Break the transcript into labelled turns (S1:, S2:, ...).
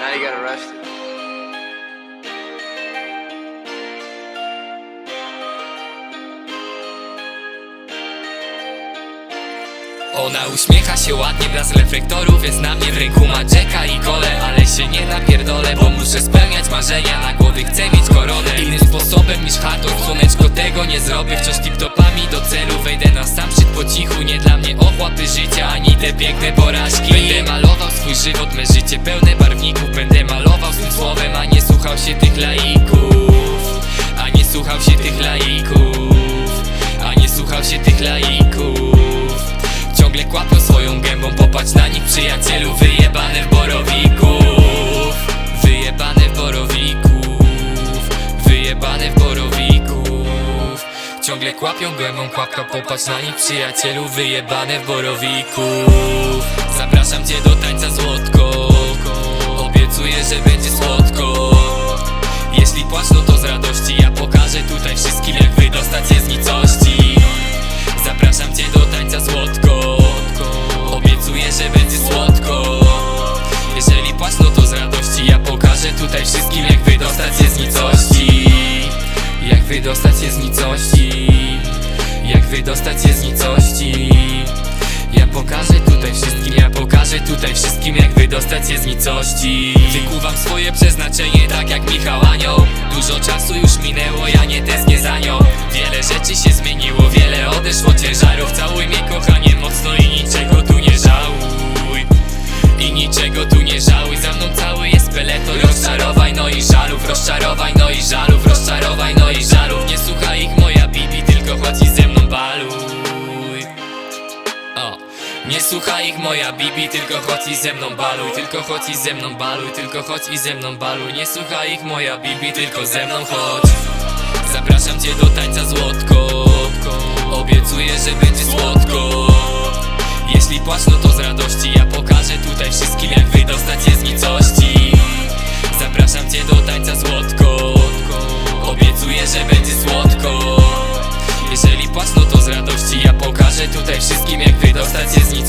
S1: Now he got arrested.
S2: Ona uśmiecha się ładnie, blask reflektorów jest na mnie W ręku ma Jacka i kole, ale się nie napierdolę Bo muszę spełniać marzenia, na głowie chcę mieć koronę. Innym sposobem niż hardcore, słoneczko tego nie zrobię. Wciąż tip-topami do celu, wejdę na sam szczyt po cichu Nie dla życia, ani te piękne porażki. Będę malował swój żywot, me życie pełne barwników. Będę malował swym słowem, a nie słuchał się tych laików. A nie słuchał się tych laików. A nie słuchał się tych laików Ciągle kłapią głębą, kłapka, popatrz na nich przyjacielu Wyjebane w borowików Zapraszam cię do tańca złotko Obiecuję, że będzie słodko. Jeśli płacz, no to z radości. Ja pokażę tutaj wszystkim jak wydostać się z nicości. Zapraszam cię do tańca słodko Obiecuję, że będzie słodko. Jeżeli płacz, no to z radości. Ja pokażę tutaj wszystkim jak wydostać się z nicości. Jak wydostać się z nicości wydostać się z nicości. Ja pokażę tutaj wszystkim, ja pokażę tutaj wszystkim jak wydostać się z nicości. Wykuwam swoje przeznaczenie tak jak Michał Anioł. Dużo czasu już minęło, ja nie tęsknię za nią. Wiele rzeczy się zmieniło, wiele odeszło ciężarów. Całuj mnie kochanie mocno i niczego tu nie żałuj. I niczego tu nie żałuj, za mną cały jest peleton Rozczarowaj no i żalów, rozczarowań no Nie słuchaj ich moja bibi, tylko chodź i ze mną baluj Tylko chodź i ze mną baluj, tylko chodź i ze mną baluj. Nie słuchaj ich moja bibi, tylko ze mną chodź. Zapraszam cię do tańca złotko Obiecuję, że będzie słodko. Jeśli płacz, no to z radości. Ja pokażę tutaj wszystkim jak wydostać się z nicości słodko jeżeli